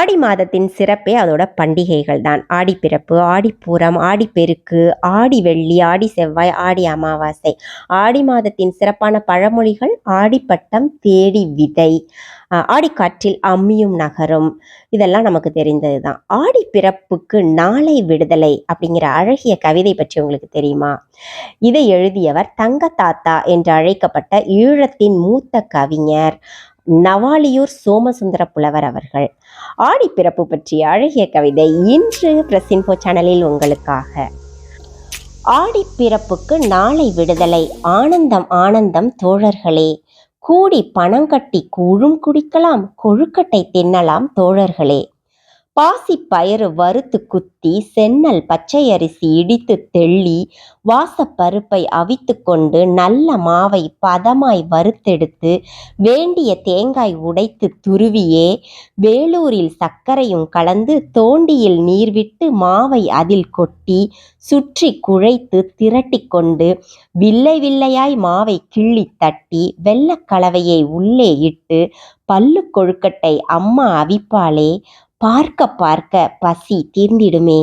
ஆடி மாதத்தின் சிறப்பே அதோட பண்டிகைகள் தான். ஆடிப்பிறப்பு ஆடிப்பூரம் ஆடிப்பெருக்கு ஆடி வெள்ளி ஆடி செவ்வாய் ஆடி அமாவாசை. ஆடி மாதத்தின் சிறப்பான பழமொழிகள் ஆடிப்பட்டம் தேடி விதை ஆடிக்காற்றில் அம்மியும் நகரும். இதெல்லாம் நமக்கு தெரிந்தது தான். ஆடி பிறப்புக்கு நாளை விடுதலை அப்படிங்கிற அழகிய கவிதை பற்றி உங்களுக்கு தெரியுமா? இதை எழுதியவர் தங்கத்தாத்தா என்று அழைக்கப்பட்ட ஈழத்தின் மூத்த கவிஞர் நவாலியூர் சோமசுந்தர புலவர் அவர்கள். ஆடிப்பிறப்பு பற்றிய அழகிய கவிதை இன்று பிரசின்போ சேனலில் உங்களுக்காக. ஆடிப்பிறப்புக்கு நாளை விடுதலை. ஆனந்தம் ஆனந்தம் தோழர்களே. கூடி பணங்கட்டி கூழும் குடிக்கலாம் கொழுக்கட்டை தின்னலாம் தோழர்களே. பாசி பயறு வறுத்து குத்தி சென்னல் பச்சை அரிசி இடித்து தெள்ளி வாசப்பருப்பை அவித்து கொண்டு நல்ல மாவை பதமாய் வறுத்தெடுத்து வேண்டிய தேங்காய் உடைத்து துருவியே வேலூரில் சர்க்கரையும் கலந்து தோண்டியில் நீர் விட்டு மாவை அதில் கொட்டி சுற்றி குழைத்து திரட்டி கொண்டு வில்லை வில்லையாய் மாவை கிள்ளி தட்டி வெள்ளக்கலவையை உள்ளே இட்டு பல்லு கொழுக்கட்டை அம்மா அவிப்பாளே பார்க்க பார்க்க பசி தீர்ந்திடுமே.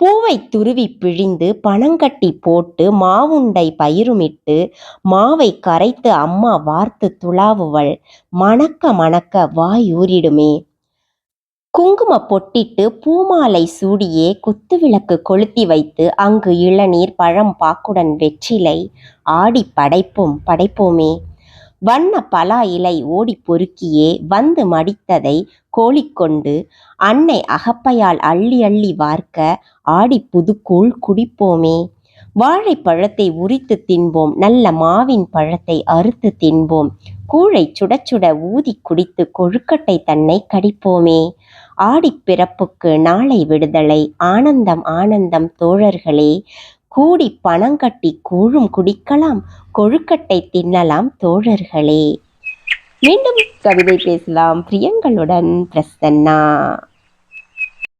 பூவை துருவி பிழிந்து பனங்கட்டி போட்டு மாவுண்டை பயிருமிட்டு மாவை கரைத்து அம்மா வார்த்து துளாவுவள் மணக்க மணக்க வாயூரிடுமே. குங்கும பொட்டிட்டு பூமாலை சூடியே குத்து விளக்கு கொளுத்தி வைத்து அங்கு இளநீர் பழம் பாக்குடன் வெற்றிலை ஆடி படைப்போம் படைப்போமே. வண்ண பலா இலை ஓடி பொறுக்கியே வந்து மடித்ததை கோழிக்கொண்டு அன்னை அகப்பையால் அள்ளி அள்ளி வார்க்க ஆடி புதுக்கூழ் குடிப்போமே. வாழைப்பழத்தை உரித்து தின்போம் நல்ல மாவின் பழத்தை அறுத்து தின்போம். கூழை சுட சுட ஊதி குடித்து கொழுக்கட்டை தன்னை கடிப்போமே. ஆடிப் பிறப்புக்கு நாளை விடுதலை. ஆனந்தம் ஆனந்தம் தோழர்களே. கூடி பணங்கட்டி கூழும் குடிக்கலாம் கொழுக்கட்டை தின்னலாம் தோழர்களே. மீண்டும் கவிதை பேசலாம். பிரியங்களுடன் பிரசன்னா.